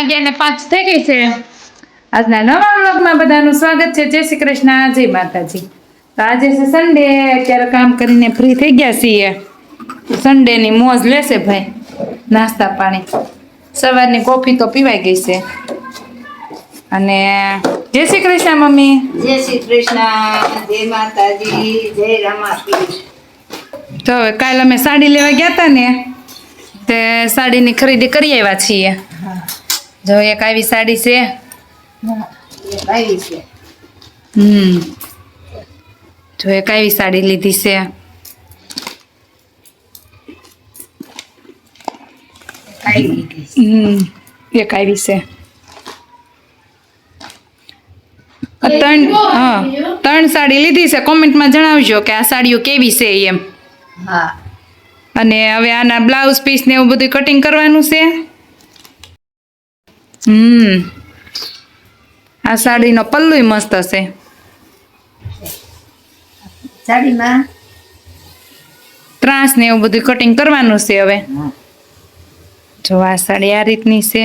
વાગ્યા ને પાંચ થઈ ગઈ છે? આજના નવા વ્લોગમાં બધાનું સ્વાગત છે. જય શ્રી કૃષ્ણ. જય માતાજી. તો આજે છે સન્ડે અત્યારે કામ કરીને ફ્રી થઈ ગયા છીએ. સન્ડે ની મોજ લેશે ભાઈ. નાસ્તા પાણી. સવારની કોફી તો પીવાઈ ગઈ છે. અને જય શ્રી કૃષ્ણ મમ્મી. જય શ્રી કૃષ્ણ. જય માતાજી. જય રમાપીર. તો હવે કાલે અમે સાડી લેવા ગયા હતા ને. તે સાડીની ખરીદી કરી આવ્યા છીએ. જો એક આવી સાડી છે. હમ. જો એક આવી સાડી લીધી છે. હમ. એક આવી છે. ત્રણ હા ત્રણ સાડી લીધી છે. કોમેન્ટમાં જણાવજો કે આ સાડીઓ કેવી છે એમ. હા. અને હવે આના બ્લાઉઝ પીસ ને એવું બધું કટિંગ કરવાનું છે. હમ. આ સાડીનો પલ્લુય મસ્ત હશે. સાડીમાં? ત્રાસ ને એવું બધું કટિંગ કરવાનું છે હવે. જો આ સાડી આ રીતની છે.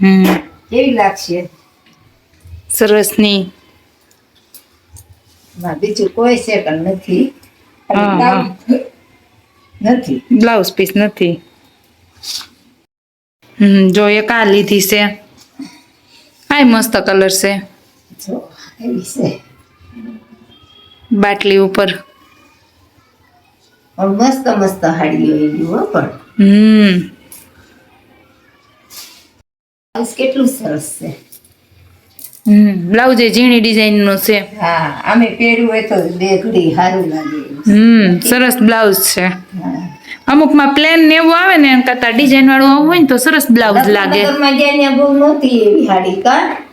હમ. કેવી લાગશે? સરસની બીજું કોઈ સેકન્ડ નથી. નથી. બ્લાઉઝ પીસ નથી. હમ જો એક આ લીધી છે? આ મસ્ત કલર છે. બાટલી ઉપર. મસ્ત મસ્ત હાડીઓ એવી હો પણ. હમ. કેટલું સરસ છે. હમ બ્લાઉઝ એ ઝીણી ડિઝાઇનનું છે. હા અમે પહેર્યું હોય તો બે ઘડી સારું લાગે. હમ સરસ બ્લાઉઝ છે. હા. અમુકમાં પ્લેન ને એવું આવે ને એમ કરતા ડિઝાઇન વાળું આવું હોય ને તો સરસ બ્લાઉઝ લાગે.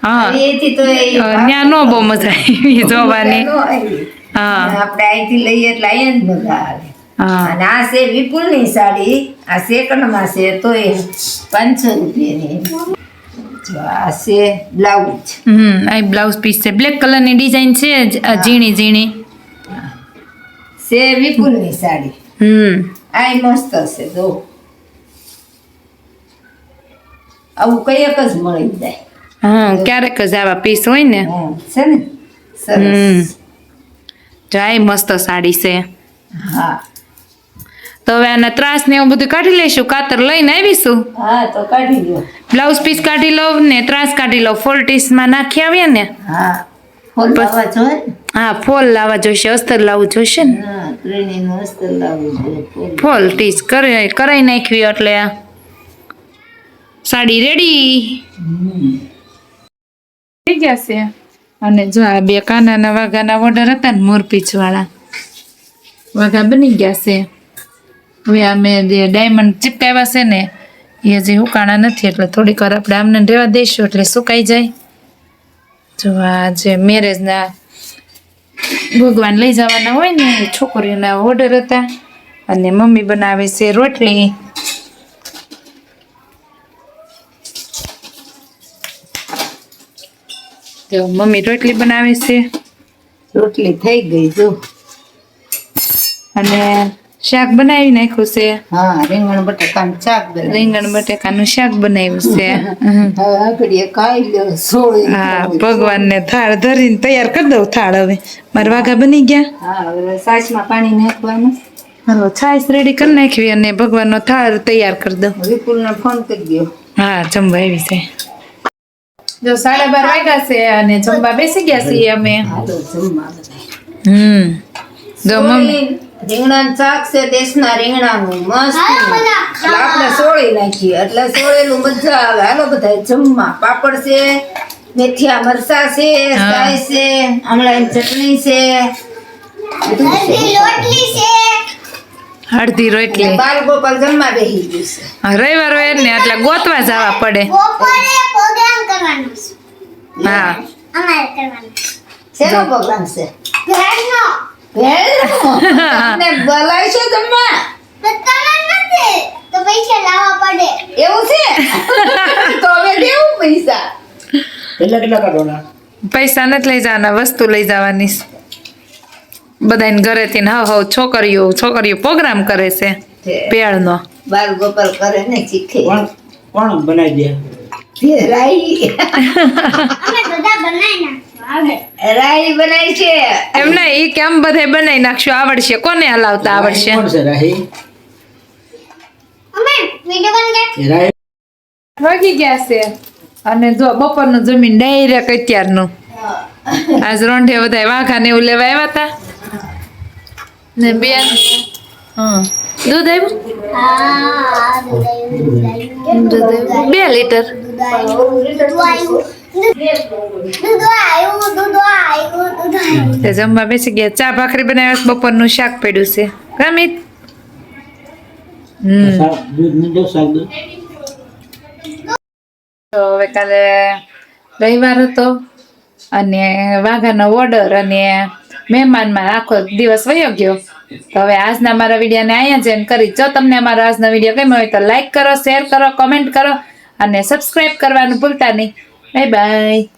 હા. તો ત્યાં નો બહુ મજા આવી જોવાની. નો હા. આપણે અહીંથી લઈએ એટલે અહીંયા જ મજા આવે. હા. અને આ છે વિપુલની સાડી આ સેકન્ડમાં છે તો એ પાંચસો રૂપિયાની આ છે બ્લાઉઝ હમ આ બ્લાઉઝ પીસ છે. બ્લેક કલરની ડિઝાઇન છે ઝીણી ઝીણી. છે વિપુલની સાડી. હમ. આ મસ્ત હશે જો. આવું કંઈક જ મળી જાય. હા ક્યારેક જ આવા પીસ હોય ને. છે ને. સરસ. જાય મસ્ત સાડી છે. હા. તો હવે આના ત્રાસ ને એવું બધું કાઢી લઈશું કાતર લઈને આવીશું. હા તો કાઢી લો. બ્લાઉઝ પીસ કાઢી લો ને ત્રાસ કાઢી લઉં ફોલ્ટીસમાં નાખી આવ્યા ને. હા. ફોલ લાવવા જોઈએ હા ફોલ લાવવા જોઈશે અસ્તર લાવવું જોઈશે ને? ફોલ. ટીચ કરાઈ કરાઈ નાખવી એટલે. આ સાડી રેડી. થઈ ગયા છે. અને જો આ બે કાનાના વાઘાના ઓર્ડર હતા ને મોરપીચ વાળા. વાઘા બની ગયા છે. હવે અમે જે ડાયમંડ ચીપકાવ્યા છે ને એ હજી ઉકાણા નથી એટલે થોડીક વાર આપણે આમને રહેવા દઈશું એટલે સુકાઈ જાય. જો આ જે મેરેજના ભગવાન લઈ જવાના હોય ને છોકરીઓના ઓર્ડર હતા. અને મમ્મી બનાવે છે રોટલી. તો મમ્મી રોટલી બનાવે છે. રોટલી થઈ ગઈ જો. અને શાક બનાવી નાખ્યું છે. હા રીંગણ બટાકાનું શાક. રીંગણ બટેકાનું શાક બનાવ્યું છે. હવે આગળ ખાઈ લો સોળી હા ભગવાનને થાળ ધરીને તૈયાર કરી દઉં થાળ હવે. મારા વાઘા બની ગયા. હા હવે સાસમાં પાણી નાખવાનું. હાલો છાશ રેડી કરી નાખવી અને ભગવાનનો થાળ તૈયાર કરી દઉં. વિપુલને ફોન કરી દો હા જમવા આવી છે. જો સાડા બાર વાગ્યા છે અને જમવા બેસી ગયા છીએ અમે. હમ જો મમ્મી રીંગણાનું શાક છે દેશના રીંગણાનું મસ્ત. એટલે આપણે સોળી નાખીએ. એટલે સોળેલું મજા આવે. હાલો બધા જમવા. પાપડ છે મેથિયા મરચા છે. સાય છે આમળાની ચટણી છે. બધું છે. અડધી રોટલી બાલ ગોપાલ જમવા બેહી ગયું છે. રવિવાર હોય ને એટલે ગોતવા જવા પડે. બપોરે પ્રોગ્રામ કરવાનો છે. હા. અમારે કરવાનો શેનો પ્રોગ્રામ છે? ઘરનો. ભેળનો. બોલાય છે જમવા તો તમે નથી. તો પૈસા લાવવા પડે. એવું છે? તો હવે દેવું પૈસા. કેટલા કેટલા કાઢવાના? પૈસા નથી લઈ જવાના વસ્તુ લઈ જવાની. બધાને ઘરેથી ને હવ હવ છોકરીઓ છોકરીઓ પ્રોગ્રામ કરે છે પેળનો. બાર ગોપાલ કરે ને શીખે. કોણ કોણ બનાવી દે? રાઈ. અમે બધા બનાવી રાઈ બનાય છે. એમને ઈ કેમ બધે બનાવી નાખશું? આવડશે. કોને હલાવતા આવડશે? વાગી ગયા છે. અને જો બપોરનું જમીન ડાયરેક્ટ અત્યારનું. આજ રોંઢે બધા વાઘા ને એવું લેવા આવ્યા હતા ને બેન હા. દૂધ આવ્યું હા દૂધ આવ્યું દૂધ આવ્યું બે લીટર. જમવા બેસી ગયા. ચા ભાખરી બનાવ્યા બપોરનું શાક પડ્યું છે. ગમિત? તો હવે કાલે રવિવાર હતો અને વાઘાનો ઓર્ડર અને મહેમાનમાં આખો દિવસ વયો ગયો. તો હવે આજના મારા વિડીયોને અહીંયા જ end કરી. જો તમને અમારો આજનો વીડિયો ગમ્યો હોય તો લાઈક કરો શેર કરો કમેન્ટ કરો અને સબસ્ક્રાઈબ કરવાનું ભૂલતા નહીં. Bye-bye!